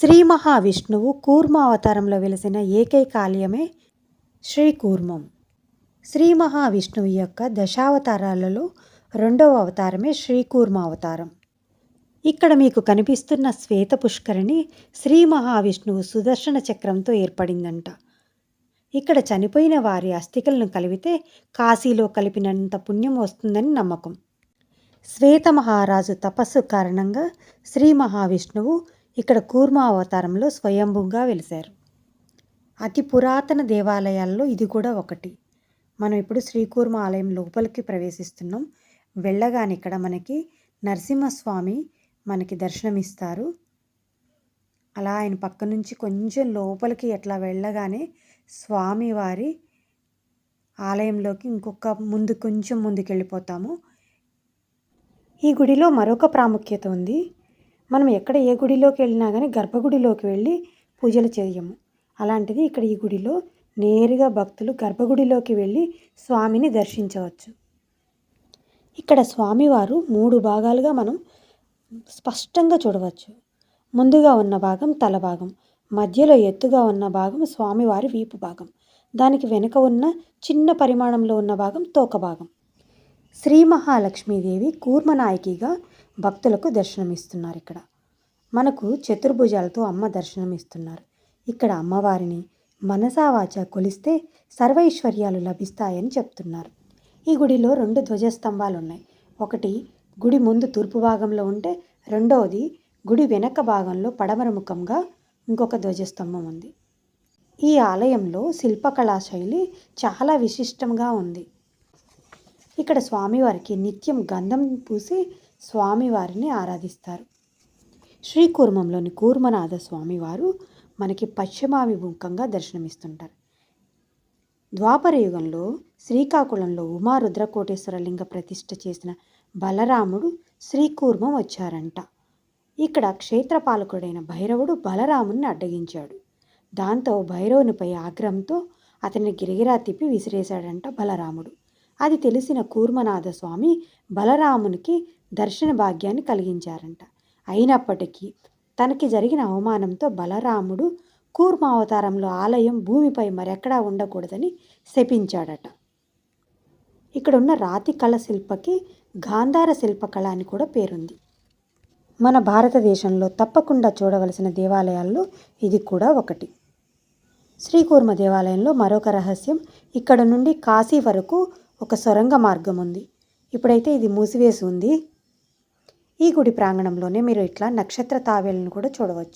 శ్రీ మహావిష్ణువు కూర్మ అవతారంలో వెలిసిన ఏకైక ఆలయమే శ్రీ కూర్మం. శ్రీ మహావిష్ణువు యొక్క దశావతారాలలో రెండవ అవతారమే శ్రీ కూర్మ అవతారం. ఇక్కడ మీకు కనిపిస్తున్న శ్వేత పుష్కరిణి శ్రీ మహావిష్ణువు సుదర్శన చక్రంతో ఏర్పడిందంట. ఇక్కడ చనిపోయిన వారి అస్థికలను కలిపితే కాశీలో కలిపినంత పుణ్యం వస్తుందని నమ్మకం. శ్వేత మహారాజు తపస్సు కారణంగా శ్రీ మహావిష్ణువు ఇక్కడ కూర్మ అవతారంలో స్వయంభుగా వెలిశారు. అతి పురాతన దేవాలయాల్లో ఇది కూడా ఒకటి. మనం ఇప్పుడు శ్రీకూర్మ ఆలయం లోపలికి ప్రవేశిస్తున్నాం. వెళ్ళగానే ఇక్కడ మనకి నరసింహస్వామి మనకి దర్శనమిస్తారు. అలా ఆయన పక్క నుంచి కొంచెం లోపలికి ఎట్లా వెళ్ళగానే స్వామివారి ఆలయంలోకి ఇంకొక ముందు కొంచెం ముందుకు వెళ్ళిపోతాము ఈ గుడిలో మరొక ప్రాముఖ్యత ఉంది. మనం ఎక్కడ ఏ గుడిలోకి వెళ్ళినా కానీ గర్భగుడిలోకి వెళ్ళి పూజలు చేయము అలాంటిది ఇక్కడ ఈ గుడిలో నేరుగా భక్తులు గర్భగుడిలోకి వెళ్ళి స్వామిని దర్శించవచ్చు. ఇక్కడ స్వామివారు మూడు భాగాలుగా మనం స్పష్టంగా చూడవచ్చు. ముందుగా ఉన్న భాగం తల భాగం మధ్యలో ఎత్తుగా ఉన్న భాగం స్వామివారి వీపు భాగం దానికి వెనుక ఉన్న చిన్న పరిమాణంలో ఉన్న భాగం తోక భాగం. శ్రీ మహాలక్ష్మీదేవి కూర్మనాయకిగా భక్తులకు దర్శనమిస్తున్నారు ఇక్కడ. మనకు చతుర్భుజాలతో అమ్మ దర్శనమిస్తున్నారు. ఇక్కడ అమ్మవారిని మనసావాచ కొలిస్తే సర్వైశ్వర్యాలు లభిస్తాయని చెప్తున్నారు. ఈ గుడిలో రెండు ధ్వజస్తంభాలు ఉన్నాయి ఒకటి గుడి ముందు తూర్పు భాగంలో ఉంటే రెండవది గుడి వెనక భాగంలో పడమర ముఖంగా ఇంకొక ధ్వజస్తంభం ఉంది. ఈ ఆలయంలో శిల్పకళా శైలి చాలా విశిష్టంగా ఉంది. ఇక్కడ స్వామివారికి నిత్యం గంధం పూసి స్వామివారిని ఆరాధిస్తారు. శ్రీకూర్మంలోని కూర్మనాథ స్వామివారు మనకి పశ్చిమాభిముఖంగా దర్శనమిస్తుంటారు. ద్వాపర యుగంలో శ్రీకాకుళంలో ఉమా రుద్రకోటేశ్వర లింగ ప్రతిష్ఠ చేసిన బలరాముడు శ్రీకూర్మం వచ్చారంట. ఇక్కడ క్షేత్రపాలకుడైన భైరవుడు బలరాముని అడ్డగించాడు. దాంతో భైరవునిపై ఆగ్రహంతో అతన్ని గిరిగిరా తిప్పి విసిరేశాడంట బలరాముడు. అది తెలిసిన కూర్మనాథ స్వామి బలరామునికి దర్శన భాగ్యాన్ని కలిగించారంట. అయినప్పటికీ తనకి జరిగిన అవమానంతో బలరాముడు కూర్మావతారంలో ఆలయం భూమిపై మరెక్కడా ఉండకూడదని శపించాడట. ఇక్కడ ఉన్న రాతి కళ శిల్పకి గాంధార శిల్పకళ అని కూడా పేరుంది. మన భారతదేశంలో తప్పకుండా చూడవలసిన దేవాలయాల్లో ఇది కూడా ఒకటి. శ్రీకూర్మ దేవాలయంలో మరొక రహస్యం ఇక్కడ నుండి కాశీ వరకు ఒక సొరంగ మార్గం ఉంది. ఇప్పుడైతే ఇది మూసివేసి ఉంది. ఈ గుడి ప్రాంగణంలోనే మీరు ఇట్లా నక్షత్ర తావేలను కూడా చూడవచ్చు.